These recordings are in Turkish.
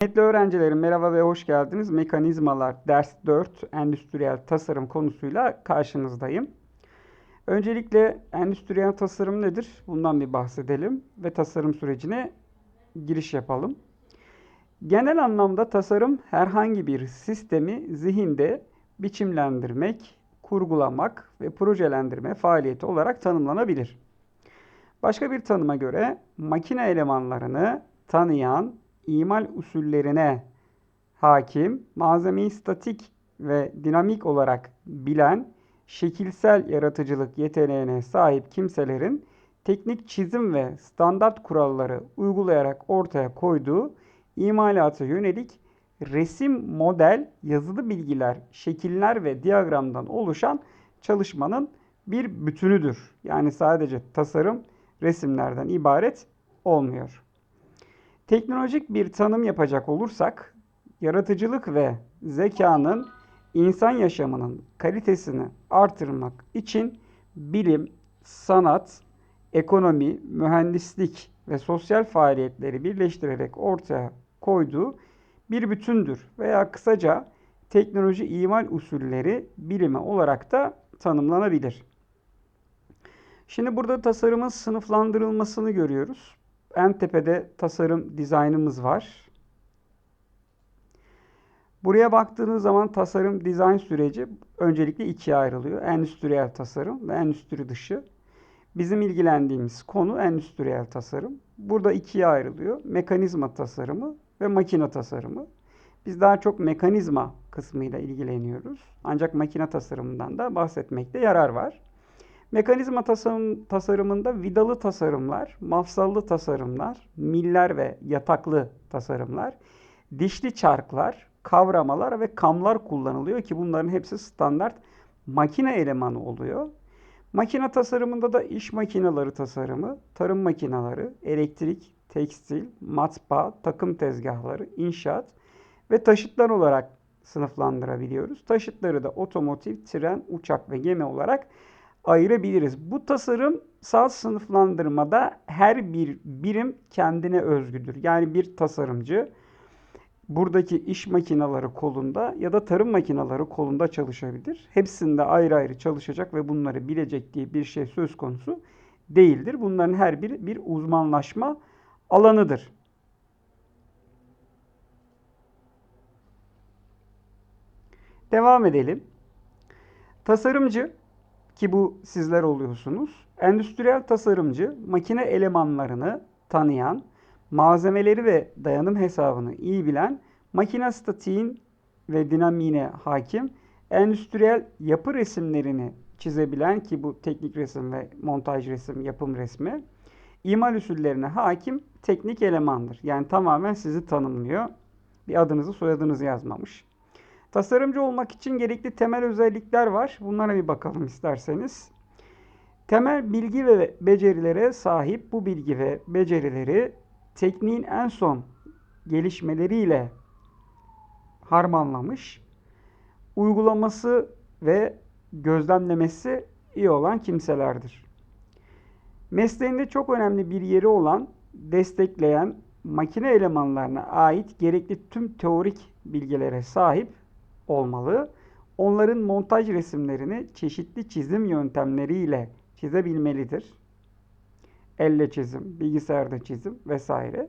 Kıymetli öğrencilerim merhaba ve hoş geldiniz. Mekanizmalar ders 4 endüstriyel tasarım konusuyla karşınızdayım. Öncelikle endüstriyel tasarım nedir? Bundan bir bahsedelim ve tasarım sürecine giriş yapalım. Genel anlamda tasarım herhangi bir sistemi zihinde biçimlendirmek, kurgulamak ve projelendirme faaliyeti olarak tanımlanabilir. Başka bir tanıma göre makine elemanlarını tanıyan, imal usullerine hakim, malzemeyi statik ve dinamik olarak bilen, şekilsel yaratıcılık yeteneğine sahip kimselerin teknik çizim ve standart kuralları uygulayarak ortaya koyduğu imalata yönelik resim, model, yazılı bilgiler, şekiller ve diyagramdan oluşan çalışmanın bir bütünüdür. Yani sadece tasarım resimlerden ibaret olmuyor. Teknolojik bir tanım yapacak olursak, yaratıcılık ve zekanın insan yaşamının kalitesini artırmak için bilim, sanat, ekonomi, mühendislik ve sosyal faaliyetleri birleştirerek ortaya koyduğu bir bütündür veya kısaca teknoloji imal usulleri bilimi olarak da tanımlanabilir. Şimdi burada tasarımın sınıflandırılmasını görüyoruz. En tepede tasarım dizaynımız var. Buraya baktığınız zaman tasarım dizayn süreci öncelikle ikiye ayrılıyor. Endüstriyel tasarım ve endüstri dışı. Bizim ilgilendiğimiz konu endüstriyel tasarım. Burada ikiye ayrılıyor. Mekanizma tasarımı ve makine tasarımı. Biz daha çok mekanizma kısmıyla ilgileniyoruz. Ancak makine tasarımından da bahsetmekte yarar var. Mekanizma tasarım, tasarımında vidalı tasarımlar, mafsallı tasarımlar, miller ve yataklı tasarımlar, dişli çarklar, kavramalar ve kamlar kullanılıyor ki bunların hepsi standart makine elemanı oluyor. Makine tasarımında da iş makineleri tasarımı, tarım makineleri, elektrik, tekstil, matbaa, takım tezgahları, inşaat ve taşıtlar olarak sınıflandırabiliyoruz. Taşıtları da otomotiv, tren, uçak ve gemi olarak ayırabiliriz. Bu tasarım sağ sınıflandırmada her bir birim kendine özgüdür. Yani bir tasarımcı buradaki iş makineleri kolunda ya da tarım makineleri kolunda çalışabilir. Hepsinde ayrı ayrı çalışacak ve bunları bilecek diye bir şey söz konusu değildir. Bunların her biri bir uzmanlaşma alanıdır. Devam edelim. Tasarımcı ki bu sizler oluyorsunuz. Endüstriyel tasarımcı makine elemanlarını tanıyan, malzemeleri ve dayanım hesabını iyi bilen, makine statiğin ve dinamiğine hakim, endüstriyel yapı resimlerini çizebilen ki bu teknik resim ve montaj resim, yapım resmi, imal usullerine hakim teknik elemandır. Yani tamamen sizi tanımlıyor. Bir adınızı soyadınızı yazmamış. Tasarımcı olmak için gerekli temel özellikler var. Bunlara bir bakalım isterseniz. Temel bilgi ve becerilere sahip bu bilgi ve becerileri tekniğin en son gelişmeleriyle harmanlamış, uygulaması ve gözlemlemesi iyi olan kimselerdir. Mesleğinde çok önemli bir yeri olan, destekleyen makine elemanlarına ait gerekli tüm teorik bilgilere sahip olmalı. Onların montaj resimlerini çeşitli çizim yöntemleriyle çizebilmelidir. Elle çizim, bilgisayarda çizim vesaire.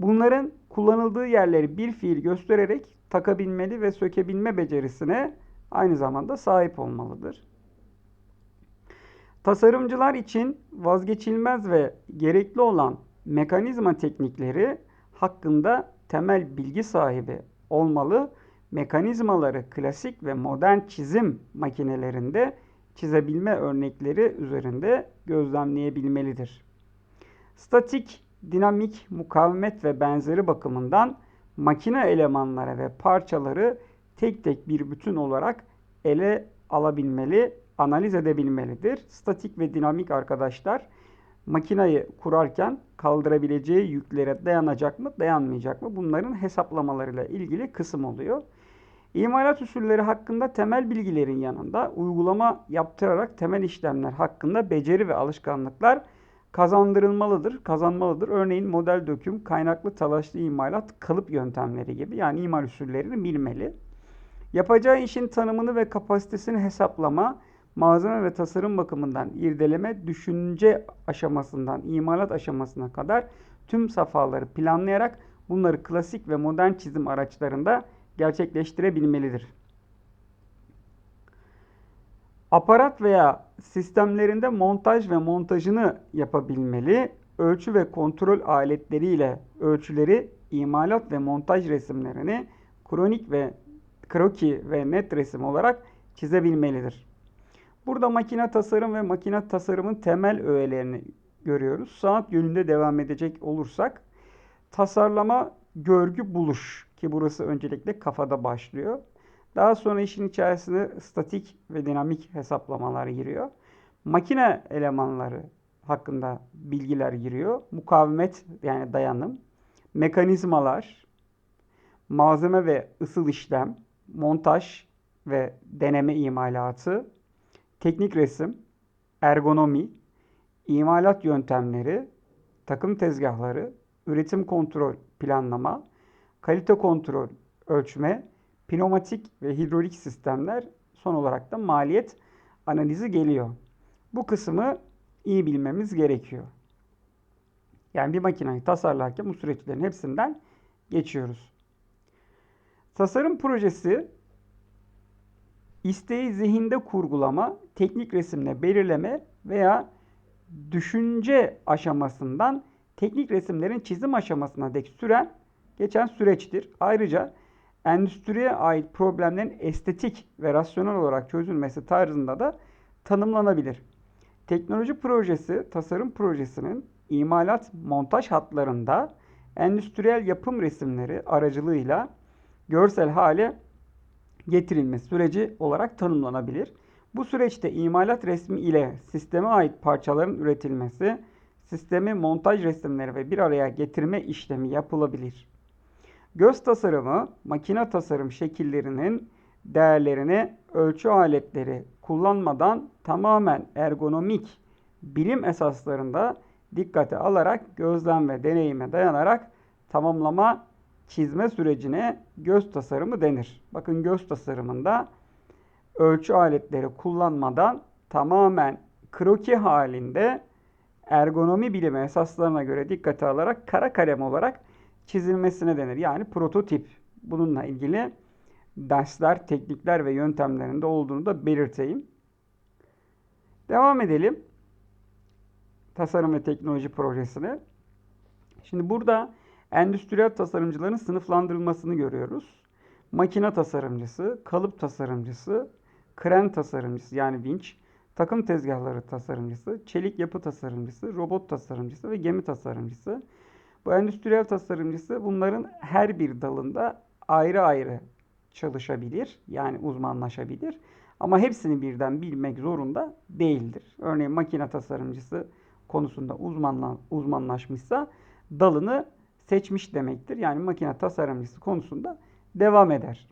Bunların kullanıldığı yerleri bir fiil göstererek takabilmeli ve sökebilme becerisine aynı zamanda sahip olmalıdır. Tasarımcılar için vazgeçilmez ve gerekli olan mekanizma teknikleri hakkında temel bilgi sahibi olmalı mekanizmaları klasik ve modern çizim makinelerinde çizebilme örnekleri üzerinde gözlemleyebilmelidir. Statik, dinamik, mukavemet ve benzeri bakımından makine elemanları ve parçaları tek tek bir bütün olarak ele alabilmeli, analiz edebilmelidir. Statik ve dinamik arkadaşlar makinayı kurarken kaldırabileceği yüklere dayanacak mı, dayanmayacak mı? Bunların hesaplamalarıyla ilgili kısım oluyor. İmalat usulleri hakkında temel bilgilerin yanında uygulama yaptırarak temel işlemler hakkında beceri ve alışkanlıklar kazandırılmalıdır, kazanmalıdır. Örneğin model döküm, kaynaklı talaşlı imalat, kalıp yöntemleri gibi yani imal usullerini bilmeli. Yapacağı işin tanımını ve kapasitesini hesaplama, malzeme ve tasarım bakımından irdeleme, düşünce aşamasından imalat aşamasına kadar tüm safhaları planlayarak bunları klasik ve modern çizim araçlarında gerçekleştirebilmelidir. Aparat veya sistemlerinde montaj ve montajını yapabilmeli. Ölçü ve kontrol aletleriyle ölçüleri, imalat ve montaj resimlerini kronik ve kroki ve net resim olarak çizebilmelidir. Burada makine tasarım ve makine tasarımın temel öğelerini görüyoruz. Sanat yönünde devam edecek olursak tasarlama, görgü, buluş ki burası öncelikle kafada başlıyor. Daha sonra işin içerisine statik ve dinamik hesaplamalar giriyor. Makine elemanları hakkında bilgiler giriyor. Mukavemet yani dayanım, mekanizmalar, malzeme ve ısıl işlem, montaj ve deneme imalatı, teknik resim, ergonomi, imalat yöntemleri, takım tezgahları, üretim kontrol planlama, kalite kontrol ölçme, pneumatik ve hidrolik sistemler son olarak da maliyet analizi geliyor. Bu kısmı iyi bilmemiz gerekiyor. Yani bir makineyi tasarlarken bu süreçlerin hepsinden geçiyoruz. Tasarım projesi isteği zihinde kurgulama, teknik resimle belirleme veya düşünce aşamasından teknik resimlerin çizim aşamasına dek süren geçen süreçtir. Ayrıca endüstriye ait problemlerin estetik ve rasyonel olarak çözülmesi tarzında da tanımlanabilir. Teknoloji projesi, tasarım projesinin imalat montaj hatlarında endüstriyel yapım resimleri aracılığıyla görsel hale getirilme süreci olarak tanımlanabilir. Bu süreçte imalat resmi ile sisteme ait parçaların üretilmesi, sistemi montaj resimleri ve bir araya getirme işlemi yapılabilir. Göz tasarımı, makine tasarım şekillerinin değerlerini ölçü aletleri kullanmadan tamamen ergonomik bilim esaslarında dikkate alarak gözlem ve deneyime dayanarak tamamlama çizme sürecine göz tasarımı denir. Bakın göz tasarımında ölçü aletleri kullanmadan tamamen kroki halinde ergonomi bilimi esaslarına göre dikkate alarak kara kalem olarak çizilmesine denir. Yani prototip. Bununla ilgili dersler, teknikler ve yöntemlerinde olduğunu da belirteyim. Devam edelim. Tasarım ve teknoloji projesine. Şimdi burada endüstriyel tasarımcıların sınıflandırılmasını görüyoruz. Makine tasarımcısı, kalıp tasarımcısı, kren tasarımcısı yani vinç, takım tezgahları tasarımcısı, çelik yapı tasarımcısı, robot tasarımcısı ve gemi tasarımcısı. Bu endüstriyel tasarımcısı bunların her bir dalında ayrı ayrı çalışabilir. Yani uzmanlaşabilir. Ama hepsini birden bilmek zorunda değildir. Örneğin makine tasarımcısı konusunda uzmanla, uzmanlaşmışsa dalını seçmiş demektir. Yani makine tasarımcısı konusunda devam eder.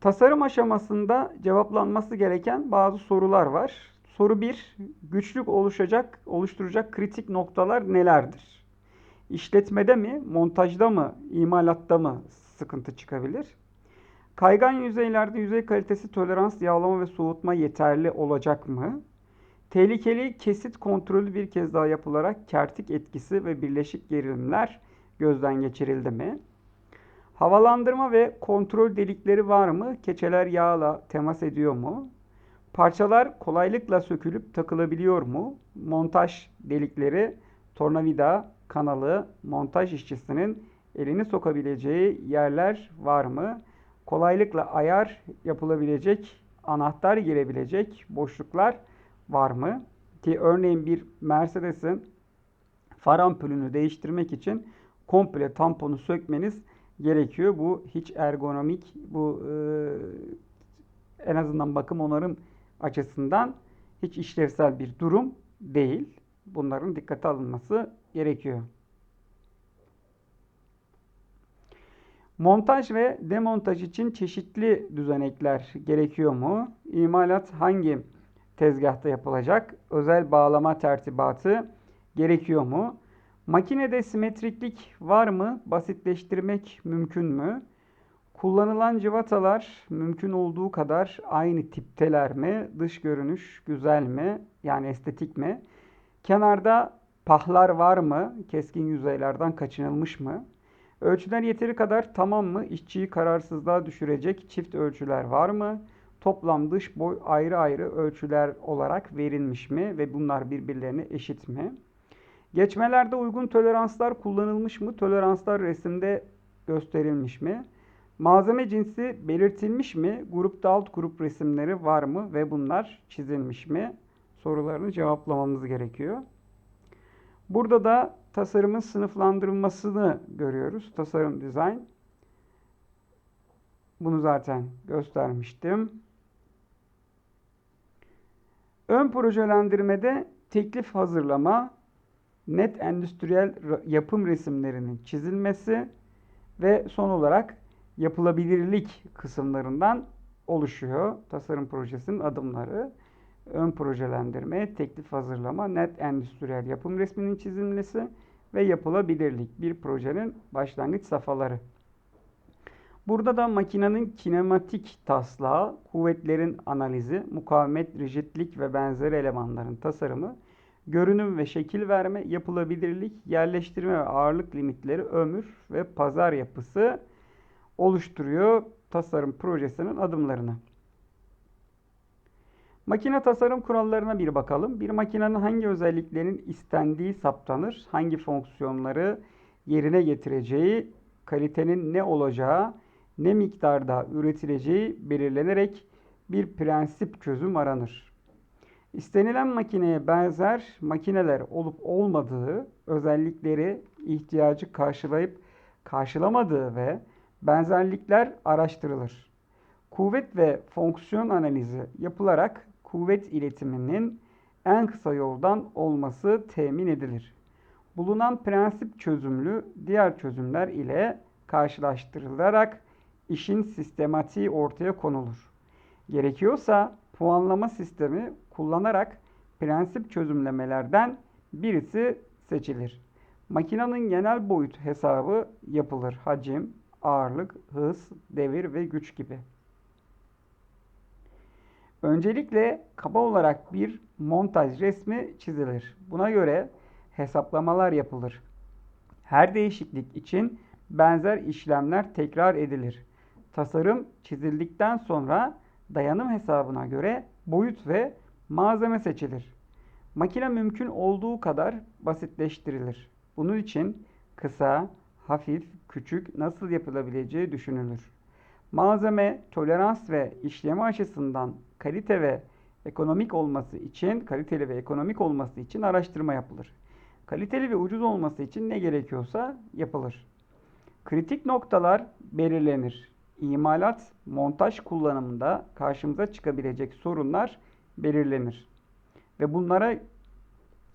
Tasarım aşamasında cevaplanması gereken bazı sorular var. Soru 1. Güçlük oluşacak, oluşturacak kritik noktalar nelerdir? İşletmede mi, montajda mı, imalatta mı sıkıntı çıkabilir? Kaygan yüzeylerde yüzey kalitesi tolerans, yağlama ve soğutma yeterli olacak mı? Tehlikeli kesit kontrolü bir kez daha yapılarak kertik etkisi ve birleşik gerilimler gözden geçirildi mi? Havalandırma ve kontrol delikleri var mı? Keçeler yağla temas ediyor mu? Parçalar kolaylıkla sökülüp takılabiliyor mu? Montaj delikleri, tornavida, kanalı, montaj işçisinin elini sokabileceği yerler var mı? Kolaylıkla ayar yapılabilecek, anahtar girebilecek boşluklar var mı? Ki örneğin bir Mercedes'in far ampulünü değiştirmek için komple tamponu sökmeniz gerekiyor. Bu hiç ergonomik, bu e, en azından bakım onarım açısından hiç işlevsel bir durum değil. Bunların dikkate alınması gerekiyor. Montaj ve demontaj için çeşitli düzenekler gerekiyor mu? İmalat hangi tezgahta yapılacak? Özel bağlama tertibatı gerekiyor mu? Makinede simetriklik var mı? Basitleştirmek mümkün mü? Kullanılan cıvatalar mümkün olduğu kadar aynı tipteler mi? Dış görünüş güzel mi? Yani estetik mi? Kenarda pahlar var mı? Keskin yüzeylerden kaçınılmış mı? Ölçüler yeteri kadar tamam mı? İşçiyi kararsızlığa düşürecek çift ölçüler var mı? Toplam dış boy ayrı ayrı ölçüler olarak verilmiş mi ve bunlar birbirlerine eşit mi? Geçmelerde uygun toleranslar kullanılmış mı? Toleranslar resimde gösterilmiş mi? Malzeme cinsi belirtilmiş mi? Grupta alt grup resimleri var mı ve bunlar çizilmiş mi? Sorularını cevaplamamız gerekiyor. Burada da tasarımın sınıflandırılmasını görüyoruz. Tasarım design. Bunu zaten göstermiştim. Ön projelendirmede teklif hazırlama, net endüstriyel yapım resimlerinin çizilmesi ve son olarak yapılabilirlik kısımlarından oluşuyor tasarım projesinin adımları. Ön projelendirme, teklif hazırlama, net endüstriyel yapım resminin çizilmesi ve yapılabilirlik bir projenin başlangıç safhaları. Burada da makinenin kinematik taslağı, kuvvetlerin analizi, mukavemet, rigidlik ve benzeri elemanların tasarımı, görünüm ve şekil verme, yapılabilirlik, yerleştirme ve ağırlık limitleri, ömür ve pazar yapısı oluşturuyor tasarım projesinin adımlarını. Makine tasarım kurallarına bir bakalım. Bir makinenin hangi özelliklerin istendiği saptanır, hangi fonksiyonları yerine getireceği, kalitenin ne olacağı, ne miktarda üretileceği belirlenerek bir prensip çözüm aranır. İstenilen makineye benzer makineler olup olmadığı, özellikleri ihtiyacı karşılayıp karşılamadığı ve benzerlikler araştırılır. Kuvvet ve fonksiyon analizi yapılarak kuvvet iletiminin en kısa yoldan olması temin edilir. Bulunan prensip çözümlü diğer çözümler ile karşılaştırılarak işin sistematiği ortaya konulur. Gerekiyorsa puanlama sistemi kullanarak prensip çözümlemelerden birisi seçilir. Makinenin genel boyut hesabı yapılır. Hacim, ağırlık, hız, devir ve güç gibi. Öncelikle kaba olarak bir montaj resmi çizilir. Buna göre hesaplamalar yapılır. Her değişiklik için benzer işlemler tekrar edilir. Tasarım çizildikten sonra dayanım hesabına göre boyut ve malzeme seçilir. Makine mümkün olduğu kadar basitleştirilir. Bunun için kısa, hafif, küçük nasıl yapılabileceği düşünülür. Malzeme, tolerans ve işleme açısından kalite ve ekonomik olması için, kaliteli ve ekonomik olması için araştırma yapılır. Kaliteli ve ucuz olması için ne gerekiyorsa yapılır. Kritik noktalar belirlenir. İmalat, montaj kullanımında karşımıza çıkabilecek sorunlar belirlenir. Ve bunlara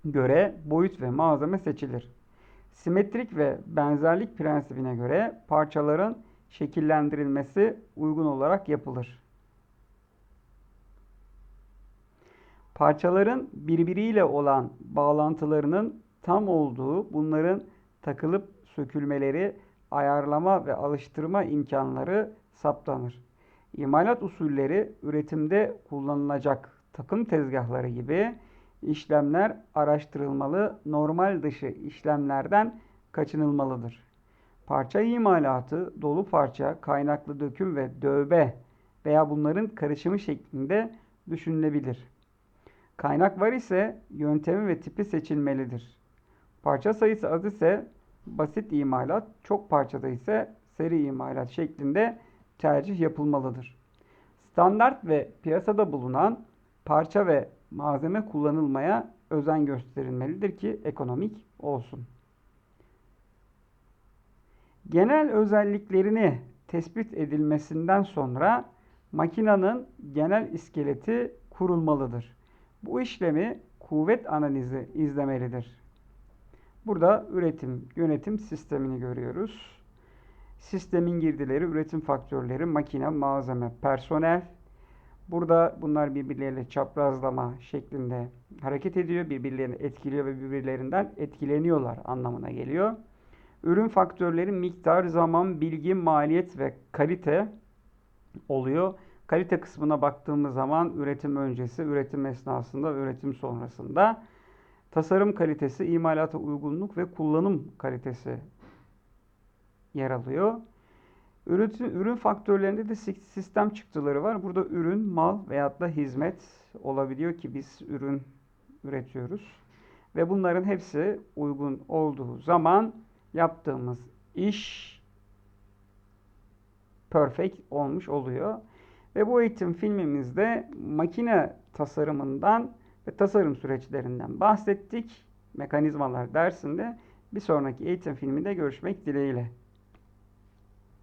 göre boyut ve malzeme seçilir. Simetrik ve benzerlik prensibine göre parçaların şekillendirilmesi uygun olarak yapılır. Parçaların birbiriyle olan bağlantılarının tam olduğu, bunların takılıp sökülmeleri, ayarlama ve alıştırma imkanları saptanır. İmalat usulleri üretimde kullanılacak takım tezgahları gibi işlemler araştırılmalı, normal dışı işlemlerden kaçınılmalıdır. Parça imalatı dolu parça, kaynaklı döküm ve dövbe veya bunların karışımı şeklinde düşünülebilir. Kaynak var ise yöntemi ve tipi seçilmelidir. Parça sayısı az ise basit imalat, çok parçada ise seri imalat şeklinde tercih yapılmalıdır. Standart ve piyasada bulunan parça ve malzeme kullanılmaya özen gösterilmelidir ki ekonomik olsun. Genel özelliklerini tespit edilmesinden sonra makinenin genel iskeleti kurulmalıdır. Bu işlemi kuvvet analizi izlemelidir. Burada üretim, yönetim sistemini görüyoruz. sistemin girdileri, üretim faktörleri, makine, malzeme, personel. Burada bunlar birbirleriyle çaprazlama şeklinde hareket ediyor. Birbirlerini etkiliyor ve birbirlerinden etkileniyorlar anlamına geliyor. Ürün faktörleri miktar, zaman, bilgi, maliyet ve kalite oluyor. Kalite kısmına baktığımız zaman üretim öncesi, üretim esnasında, üretim sonrasında. Tasarım kalitesi, imalata uygunluk ve kullanım kalitesi yer alıyor. Üretim, ürün faktörlerinde de sistem çıktıları var. Burada ürün, mal veyahut da hizmet olabiliyor ki biz ürün üretiyoruz. Ve bunların hepsi uygun olduğu zaman yaptığımız iş perfect olmuş oluyor. Ve bu eğitim filmimizde makine tasarımından ve tasarım süreçlerinden bahsettik. Mekanizmalar dersinde bir sonraki eğitim filminde görüşmek dileğiyle.